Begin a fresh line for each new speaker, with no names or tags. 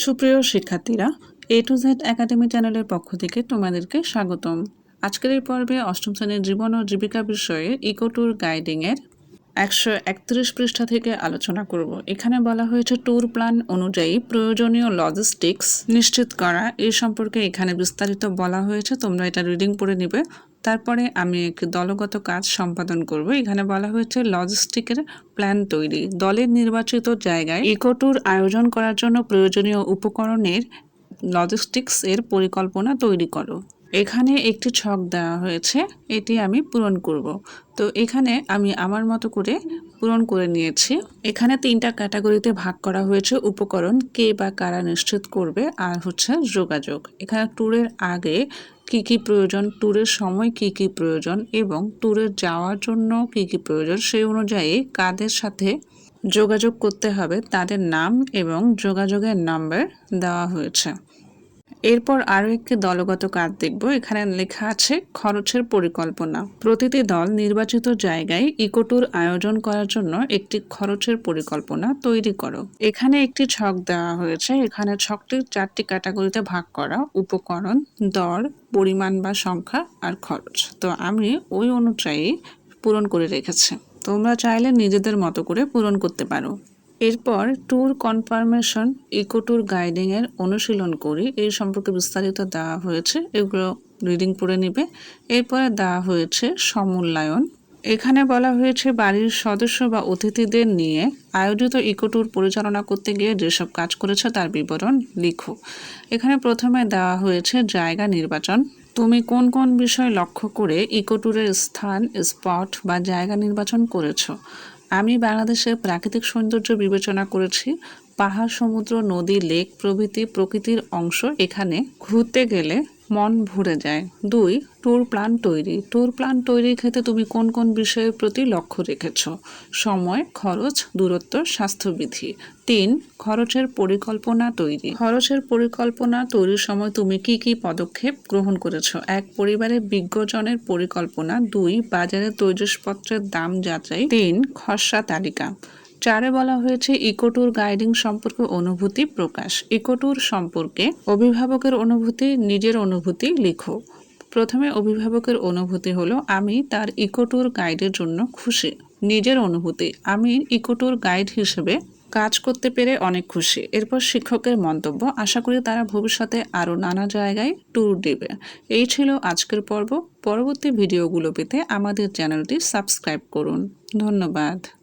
সুপ্রিয় শিক্ষার্থীরা এ to Z academy চ্যানেলের পক্ষ থেকে তোমাদেরকে স্বাগতম। আজকের এই পর্বে অষ্টম শ্রেণির জীবন ও জীবিকা বিষয়ে ইকো ট্যুর গাইডিংয়ের একশো একত্রিশ পৃষ্ঠা থেকে আলোচনা করব। এখানে বলা হয়েছে ট্যুর প্ল্যান অনুযায়ী প্রয়োজনীয় লজিস্টিক্স নিশ্চিত করা। এই সম্পর্কে এখানে বিস্তারিত বলা হয়েছে, তোমরা এটা রিডিং পড়ে নিবে। তারপরে আমি একটি দলগত কাজ সম্পাদন করব। এখানে বলা হয়েছে লজিস্টিকের প্ল্যান তৈরি। দলের নির্বাচিত জায়গায় ইকো ট্যুর আয়োজন করার জন্য প্রয়োজনীয় উপকরণের লজিস্টিক্স এর পরিকল্পনা তৈরি করো। এখানে একটি ছক দেওয়া হয়েছে, এটি আমি পূরণ করব। তো এখানে আমি আমার মতো করে পূরণ করে নিয়েছি। এখানে তিনটা ক্যাটাগরিতে ভাগ করা হয়েছে, উপকরণ কে বা কারা নিশ্চিত করবে আর হচ্ছে যোগাযোগ। এখানে ট্যুরের আগে কি কি প্রয়োজন, ট্যুরের সময় কি কি প্রয়োজন এবং ট্যুরে যাওয়ার জন্য কি কি প্রয়োজন, সেই অনুযায়ী কাদের সাথে যোগাযোগ করতে হবে, তাদের নাম এবং যোগাযোগের নাম্বার দেওয়া হয়েছে। এরপর আরও একটি দলগত কাজ দেখব। এখানে লেখা আছে, খরচের পরিকল্পনা। প্রতিটি দল নির্বাচিত জায়গায় ইকোট্যুর আয়োজন করার জন্য একটি খরচের পরিকল্পনা তৈরি করো। এখানে একটি ছক দেওয়া হয়েছে। এখানে ছকটি চারটি ক্যাটাগরিতে ভাগ করা। উপকরণ, দর, পরিমাণ বা সংখ্যা আর খরচ। তো আমি ওই অনুযায়ী পূরণ করে রেখেছি। তোমরা চাইলে নিজেদের মতো করে পূরণ করতে পারো। এরপর ট্যুর কনফার্মেশন ইকো ট্যুর গাইডিংয়ের অনুশীলন করি। এই সম্পর্কে বিস্তারিত দেওয়া হয়েছে, এগুলো রিডিং পড়ে নিবে। এরপরে দেওয়া হয়েছে সমূল্যায়ন এখানে বলা হয়েছে বাড়ির সদস্য বা অতিথিদের নিয়ে আয়োজিত ইকো ট্যুর পরিচালনা করতে গিয়ে যেসব কাজ করেছে তার বিবরণ লিখো। এখানে প্রথমে দেওয়া হয়েছে জায়গা নির্বাচন। তুমি কোন কোন বিষয় লক্ষ্য করে ইকো ট্যুরের স্থান স্পট বা জায়গা নির্বাচন করেছ? আমি বাংলাদেশের প্রাকৃতিক সৌন্দর্য বিবেচনা করেছি। পাহাড়, সমুদ্র, নদী, লেক প্রভৃতি প্রকৃতির অংশ। এখানে ঘুরতে গেলে মন ভরে যায়। দুই ট্যুর প্ল্যান তৈরি। ট্যুর প্ল্যান তৈরির ক্ষেত্রে তুমি কোন কোন বিষয়ের প্রতি লক্ষ্য রেখেছ? সময়, খরচ, দূরত্ব, স্বাস্থ্যবিধি। তিন, খরচের পরিকল্পনা তৈরি। খরচের পরিকল্পনা তৈরির সময় তুমি কি কি পদক্ষেপ গ্রহণ করেছ? এক পরিবারের বিজ্ঞজনের পরিকল্পনা। দুই, বাজারে তৈজসপত্রের দাম যাচাই। তিন, খসড়া তালিকা। চারে বলা হয়েছে ইকোট্যুর গাইডিং সম্পর্কে অনুভূতি প্রকাশ। ইকোট্যুর সম্পর্কে অভিভাবকের অনুভূতি, নিজের অনুভূতি লিখো। প্রথমে অভিভাবকের অনুভূতি হলো, আমি তার ইকোট্যুর গাইডের জন্য খুশি। নিজের অনুভূতি, আমি ইকোট্যুর গাইড হিসেবে কাজ করতে পেরে অনেক খুশি। এরপর শিক্ষকের মন্তব্য, আশা করি তারা ভবিষ্যতে আরও নানা জায়গায় ট্যুর দেবে। এই ছিল আজকের পর্ব। পরবর্তী ভিডিওগুলো পেতে আমাদের চ্যানেলটি সাবস্ক্রাইব করুন। ধন্যবাদ।